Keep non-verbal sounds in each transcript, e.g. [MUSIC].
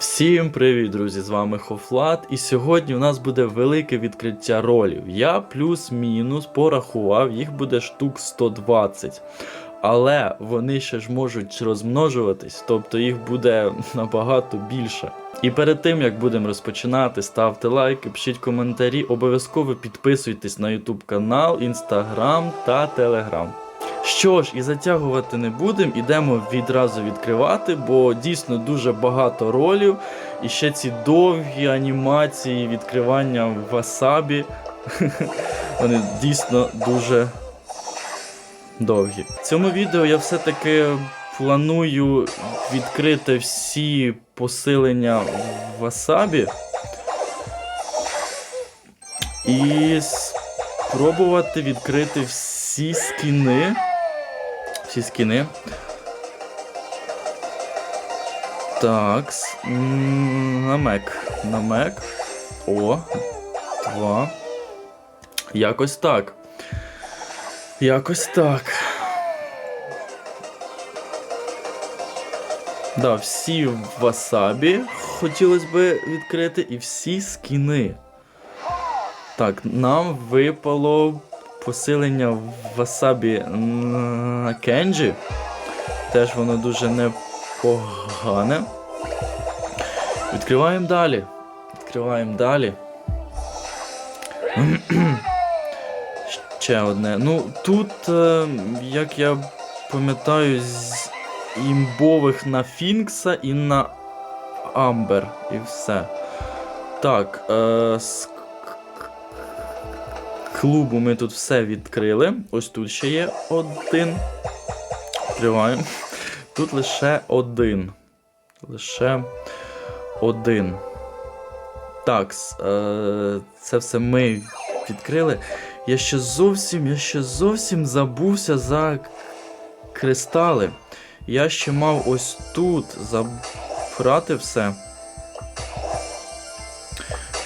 Всім привіт, друзі! З вами Хофлат. І сьогодні у нас буде велике відкриття ролів. Я плюс-мінус порахував, їх буде штук 120. Але вони ще ж можуть розмножуватись, тобто їх буде [LAUGHS] набагато більше. І перед тим як будемо розпочинати, ставте лайки, пишіть коментарі, обов'язково підписуйтесь на YouTube канал, Instagram та Telegram. Що ж, і затягувати не будемо, ідемо відразу відкривати, бо дійсно дуже багато ролів. І ще ці довгі анімації відкривання в васабі. [LAUGHS] Вони дійсно дуже довгі. В цьому відео я все-таки планую відкрити всі посилення в васабі. І спробувати відкрити всі скіни. Всі скіни. Так. На мек. На мек. О. Два. Якось так. Якось так. Да, всі васабі хотілося би відкрити і всі скіни. Так, нам випало посилення в васабі на Кенджі. Теж воно дуже непогане. Відкриваємо далі. Відкриваємо далі. Ще одне. Ну, тут, е, як я пам'ятаю, з імбових на Фінкса і на Амбер. І все. Так, е, клубу ми тут все відкрили. Ось тут ще є один. Відкриваємо. Тут лише один. Лише один. Так, е, це все ми відкрили. Я ще зовсім, я ще зовсім забувся за кристали. Я ще мав ось тут забрати все.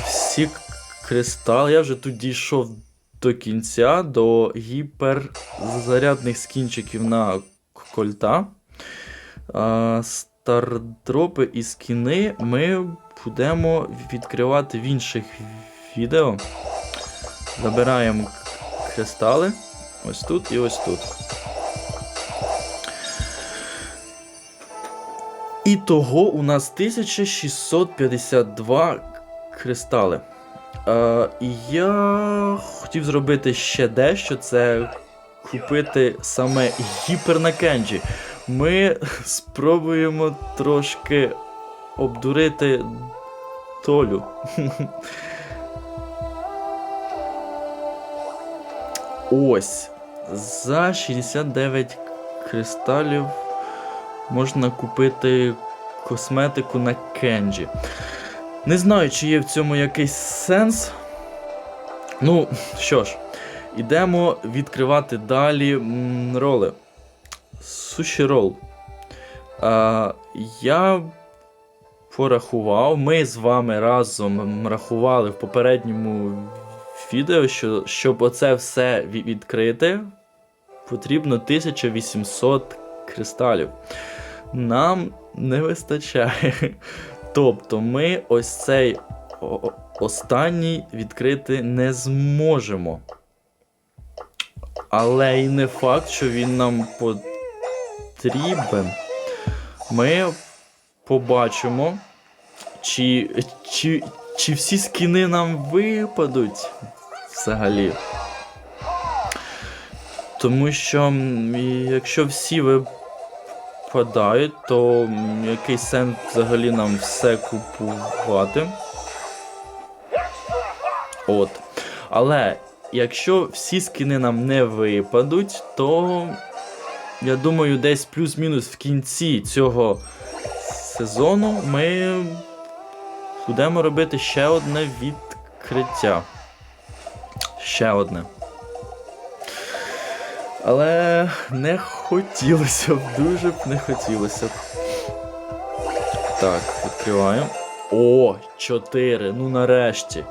Всі кристали. Я вже тут дійшов до кінця, до гіперзарядних скінчиків на кольта. Стардропи і скіни ми будемо відкривати в інших відео. Забираємо кристали. Ось тут і ось тут. І того у нас 1652 кристали. Е, я хотів зробити ще дещо, це купити саме гіпер на кенджі. Ми [LAUGHS] спробуємо трошки обдурити долю. [LAUGHS] Ось. За 69 кристалів можна купити косметику на кенджі. Не знаю, чи є в цьому якийсь сенс. Ну, що ж, ідемо відкривати далі роли. Суші рол. А, я порахував, ми з вами разом рахували в попередньому відео, що щоб оце все відкрити, потрібно 1800 кристалів. Нам не вистачає. Тобто ми ось цей останній відкрити не зможемо. Але і не факт, що він нам потрібен. Ми побачимо, чи, чи, чи всі скіни нам випадуть взагалі. Тому що якщо всі випадають, то який сенс взагалі нам все купувати. От. Але якщо всі скіни нам не випадуть, то я думаю, десь плюс-мінус в кінці цього сезону ми будемо робити ще одне відкриття. Ще одне. Але не хотілося б, дуже б не хотілося б. Так, відкриваємо. О, 4. Ну нарешті.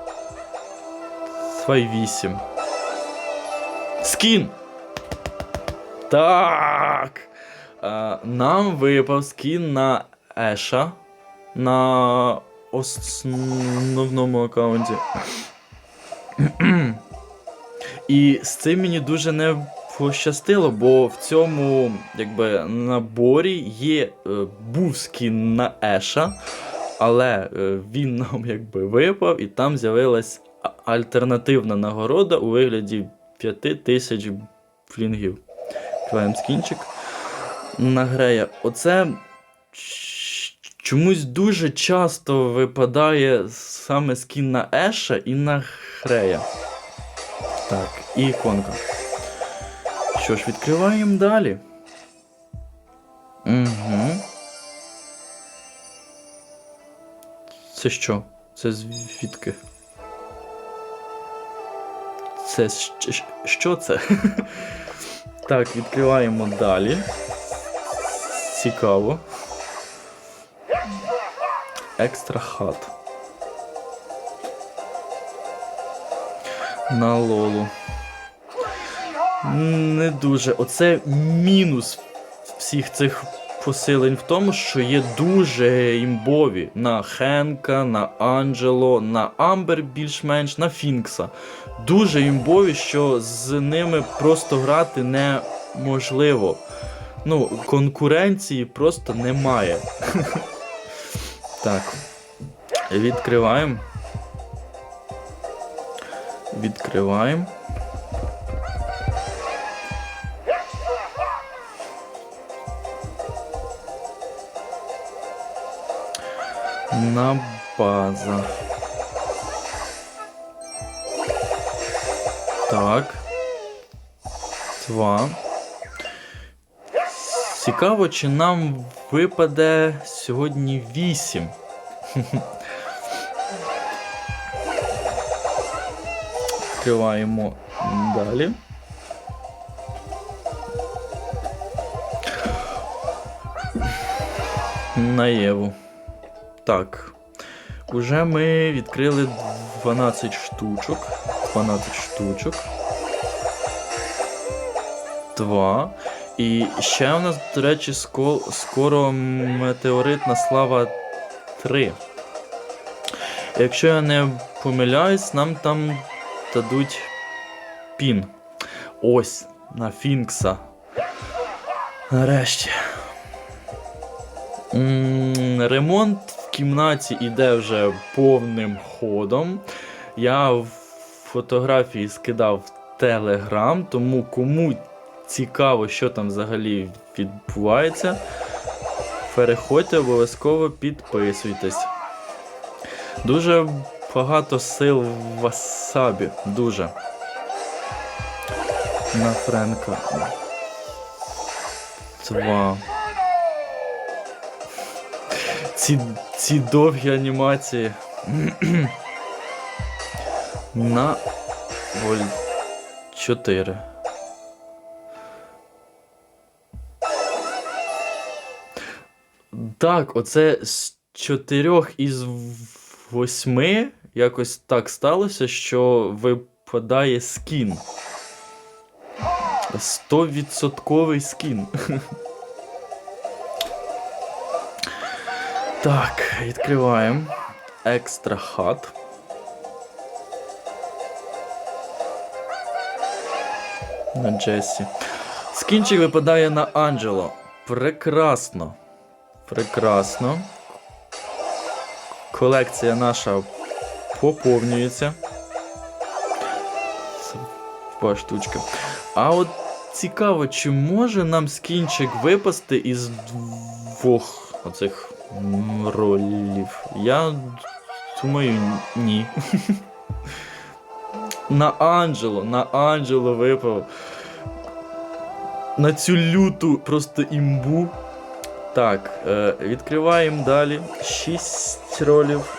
Давай 8. Скін! Так! Нам випав скін на Еша. на основному аккаунті. [CLEARS THROAT] І з цим мені дуже не пощастило, бо в цьому якби, наборі є е, був скін на Еша, але е, він [LAUGHS] нам якби випав, і там з'явилась альтернативна нагорода у вигляді 5000 флінгів. Відкриваємо скінчик на. Оце чомусь дуже часто випадає саме скін на Еша і на Грея. Так, і іконка. Що ж, відкриваємо далі. Угу. Це що? Це звідки? Це що це? [LAUGHS] так, відкриваємо далі. Цікаво. Екстра хат. На лолу. Не дуже. Оце мінус всіх цих посилень в тому, що є дуже імбові на Хенка, на Анджело, на Амбер більш-менш, на Фінкса. Дуже імбові, що з ними просто грати неможливо. Ну, конкуренції просто немає. [LAUGHS] Так. Відкриваємо. Відкриваємо. На база. Так. Два. Цікаво, чи нам випаде сьогодні 8. Відкриваємо далі. На Єву. Так. Уже ми відкрили 12 штучок. 12 штучок. Два. І ще у нас, до речі, ско- скоро метеоритна слава 3. Якщо я не помиляюсь, нам там дадуть пін. Ось, на Фінкса. Нарешті. Ремонт кімнаті іде вже повним ходом. Я фотографії скидав в Телеграм, тому кому цікаво, що там взагалі відбувається, переходьте, обов'язково підписуйтесь. Дуже багато сил в васабі. Дуже. На Френка. Два. Ці, ці довгі анімації. На воль 4. Так, оце з чотирьох із восьми якось так сталося, що випадає скін. Стовідсотковий скін. [LAUGHS] Так, відкриваємо. Екстра хат. На Джесі. Скінчик випадає на Анджело. Прекрасно. Прекрасно. Колекція наша поповнюється. Це два штучки. А от цікаво, чи може нам скінчик випасти із двох оцих ролів? Я думаю, ні. [LAUGHS] На Анджело, на Анджело випав. На цю люту просто імбу. Так, е, відкриваємо далі. Шість ролів.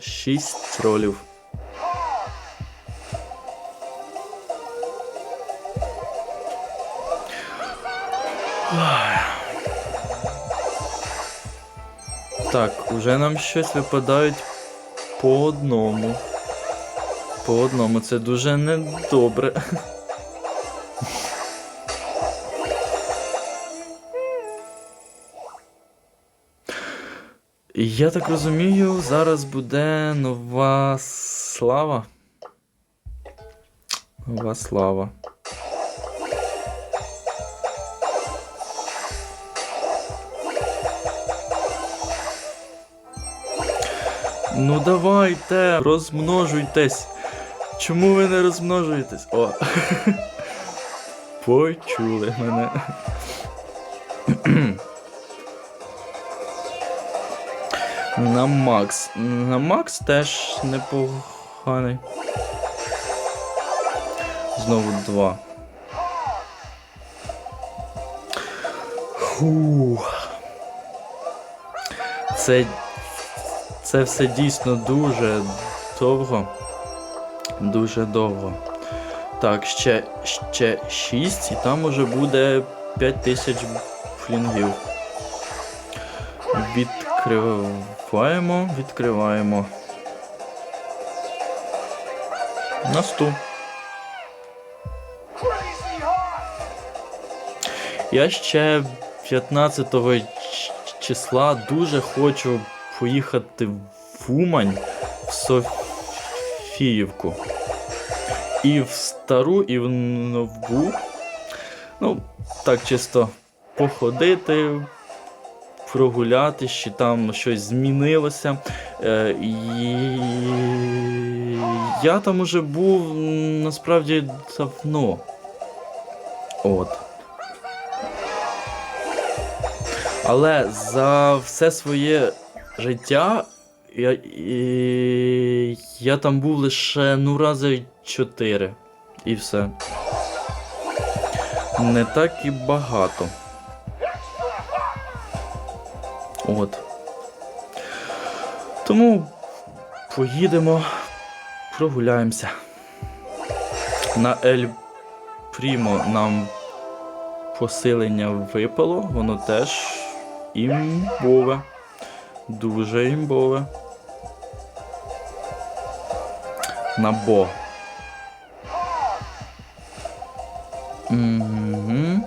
Шість ролів. Так, уже нам щось випадають по одному. По одному. Це дуже недобре. Я так розумію, зараз буде нова слава. Нова слава. Ну давайте, розмножуйтесь. Чому ви не розмножуєтесь? О. Почули мене. На Макс. На Макс теж непоганий. Знову два. Фух. Це. Це все дійсно дуже довго. Дуже довго. Так, ще, ще 6, і там уже буде 5000 флінгів. Відкриваємо, відкриваємо. Наступ. Я ще 15 числа дуже хочу поїхати в Умань в Софіївку. І в стару, і в нову. Ну, так чисто походити, прогуляти, чи там щось змінилося. Е, і я там уже був насправді давно. От. Але за все своє життя я, і, я там був лише ну рази чотири. І все. Не так і багато. От. Тому поїдемо, прогуляємося. На Ель Прімо нам посилення випало, воно теж імбове. Дуже імбове. На Бо. Угу.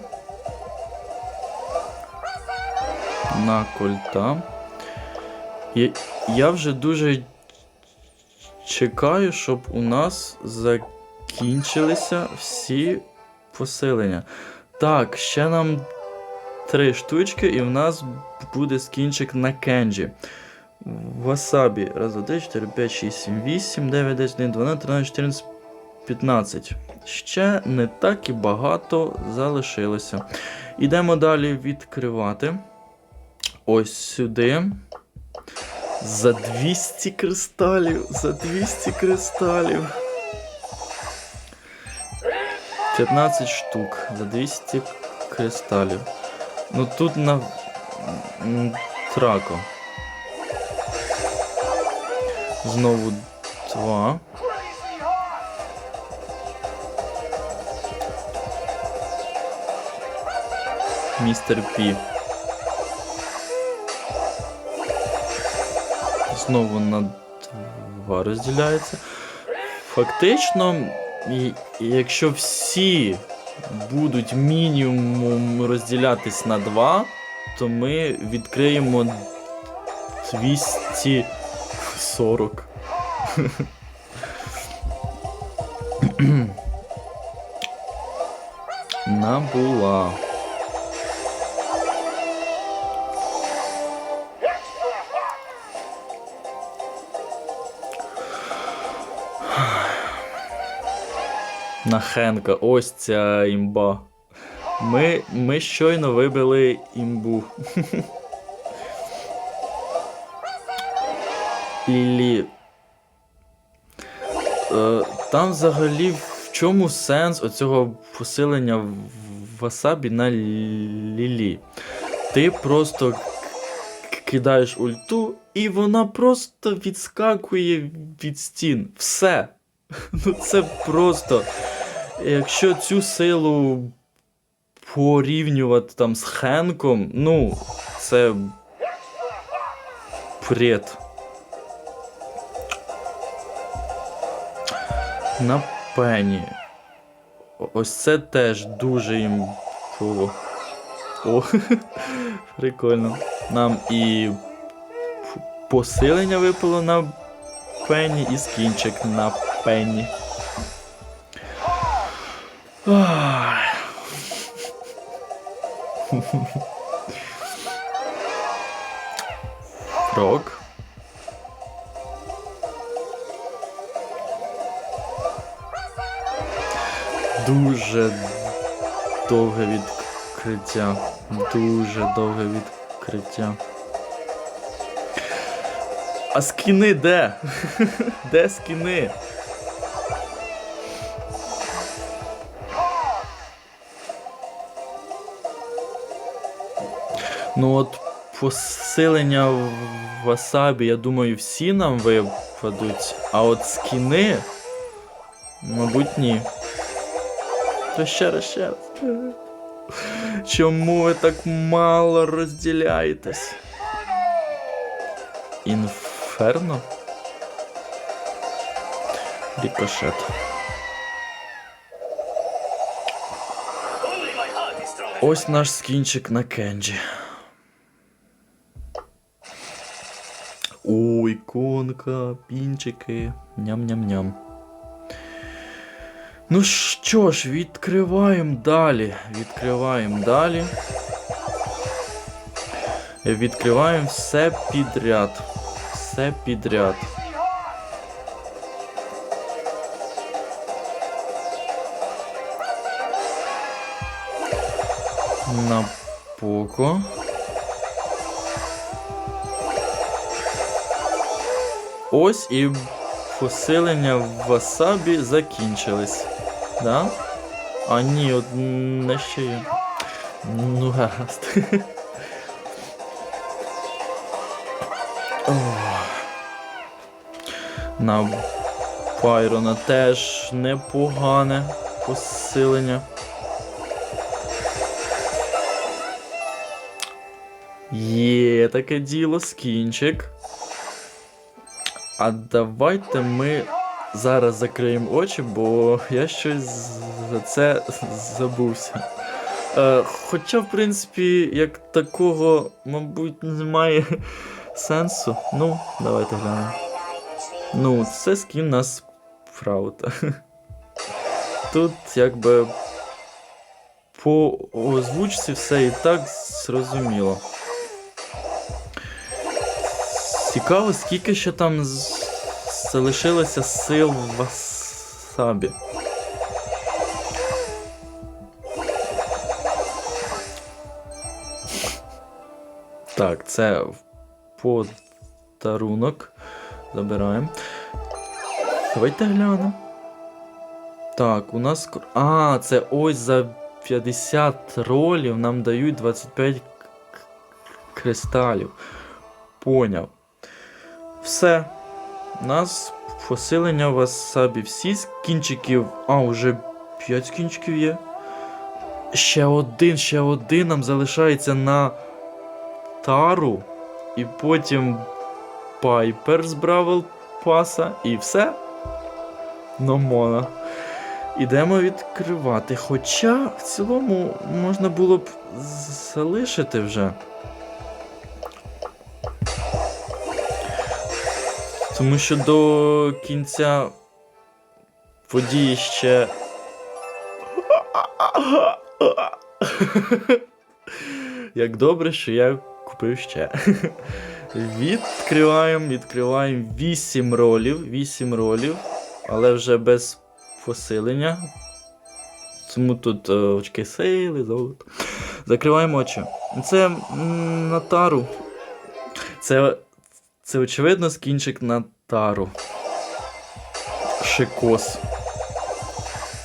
На кольта. Я, вже дуже чекаю, щоб у нас закінчилися всі посилення. Так, ще нам три штучки, і в нас буде скінчик на кенджі. Васабі. Раз, два, три, 4, 5, 6, 7, 8, 9, 10, 11, 12, 13, 14, 15. Ще не так і багато залишилося. Ідемо далі відкривати. Ось сюди. За 200 кристалів. За 200 кристалів. 15 штук. За 200 кристалів. Ну тут на трако. Знову два. Містер Пі. Знову на два розділяється. Фактично, якщо всі будуть мінімум розділятись на два, то ми відкриємо 240. [CLEARS THROAT] Набула. На Хенка, ось ця імба. Ми, ми щойно вибили імбу. Іллі. Е, там взагалі в чому сенс оцього посилення в васабі на лілі? Ти просто кидаєш ульту, і вона просто відскакує від стін. Все. [LAUGHS] Ну це просто. Якщо цю силу порівнювати там з Хенком, ну, це. Бред. На пені. Ось це теж дуже їм було. О, [LAUGHS] прикольно. Нам і посилення випало на пенні і скінчик на пенні. Фрог. Дуже довге відкриття. Дуже довге відкриття. А скіни де? [LAUGHS] де скіни? Ну от посилення в васабі, я думаю, всі нам випадуть, а от скіни, мабуть, ні. То ще раз, ще раз. Чому ви так мало розділяєтесь? Інферно? Рікошет. Ось наш скінчик на Кенджі. Ой, іконка, пінчики. Ням-ням-ням. Ну що ж, відкриваємо далі. Відкриваємо далі. Відкриваємо все підряд. Все підряд. На поко. Ось і посилення в васабі закінчились. Да? А ні, от не ще є. Ну, гаразд. [LAUGHS] На Пайрона теж непогане посилення. Є таке діло, скінчик. А давайте ми зараз закриємо очі, бо я щось за це забувся. Е, хоча, в принципі, як такого, мабуть, немає сенсу. Ну, давайте глянемо. Ну, це скін нас фраута. [LAUGHS] Тут якби по озвучці все і так зрозуміло. Цікаво, скільки ще там залишилося сил в васабі. Так, це подарунок. Забираємо. Давайте глянемо. Так, у нас. А, це ось за 50 ролів нам дають 25 к- к- кристалів. Поняв. Все. У нас посилення васабі. Всі з кінчиків. А, уже 5 кінчиків є. Ще один, ще один нам залишається на тару. І потім Пайпер з Бравл Паса. І все. Номона. Ідемо відкривати. Хоча в цілому можна було б залишити вже. Тому що до кінця події ще. [LAUGHS] Як добре, що я купив ще. [LAUGHS] Відкриваємо, відкриваємо 8 ролів. 8 ролів, але вже без посилення. Тому тут е, очки сили, золото. Закриваємо очі. Це м, на. Це, це очевидно скінчик на тару. Шикос.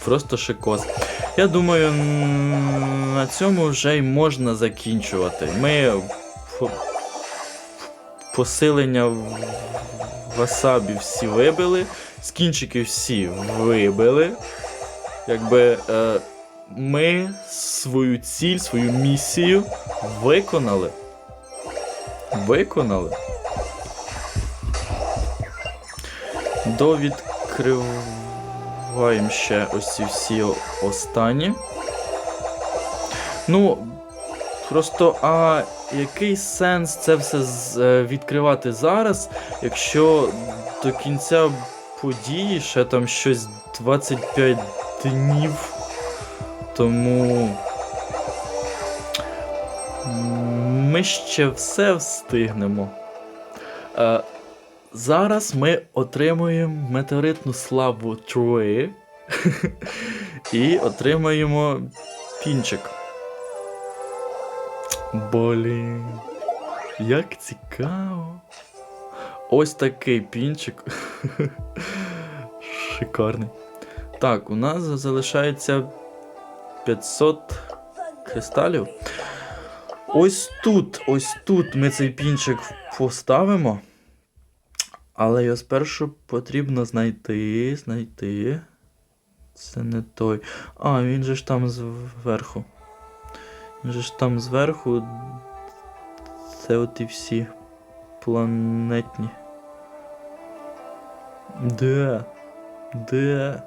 Просто шикос. Я думаю, на цьому вже й можна закінчувати. Ми посилення в васабі всі вибили, скінчики всі вибили. Якби е, ми свою ціль, свою місію виконали. Виконали. До відкриваємо ще ось ці всі останні. Ну, просто, а який сенс це все е, відкривати зараз, якщо до кінця події ще там щось 25 днів. Тому. Ми ще все встигнемо. Зараз ми отримуємо метеоритну славу Трої і отримаємо пінчик. Блін. Як цікаво. Ось такий пінчик. Шикарний. Так, у нас залишається 500 кристалів. Ось тут, ось тут ми цей пінчик поставимо. Але його спершу потрібно знайти, знайти. Це не той. А, він же ж там зверху. Він же ж там зверху. Це от і всі планетні. Де? Де?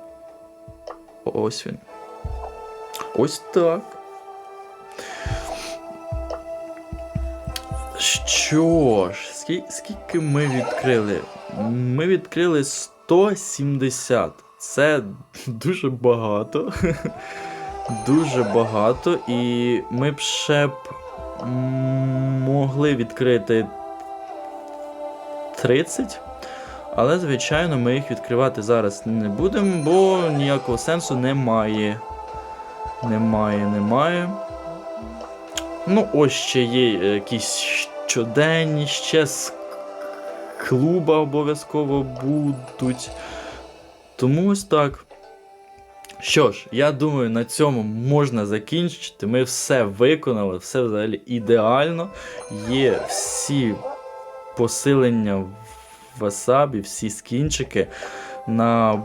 Ось він. Ось так. Що ж, скільки, скільки ми відкрили? Ми відкрили 170. Це дуже багато. [LAUGHS] Дуже багато. І ми б ще б могли відкрити 30. Але, звичайно, ми їх відкривати зараз не будемо, бо ніякого сенсу немає. Немає, немає. Ну, ось ще є е, якісь щоденні, ще з клуба обов'язково будуть. Тому ось так. Що ж, я думаю, на цьому можна закінчити. Ми все виконали, все взагалі ідеально. Є всі посилення в васабі, всі скінчики. На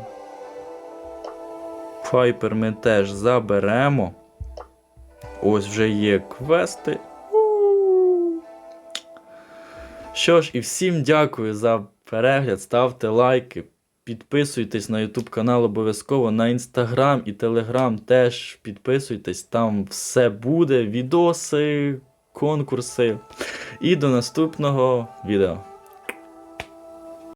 Пайпер ми теж заберемо. Ось вже є квести. Що ж, і всім дякую за перегляд. Ставте лайки, підписуйтесь на YouTube канал обов'язково, на Instagram і Telegram теж підписуйтесь, там все буде, відоси, конкурси. І до наступного відео.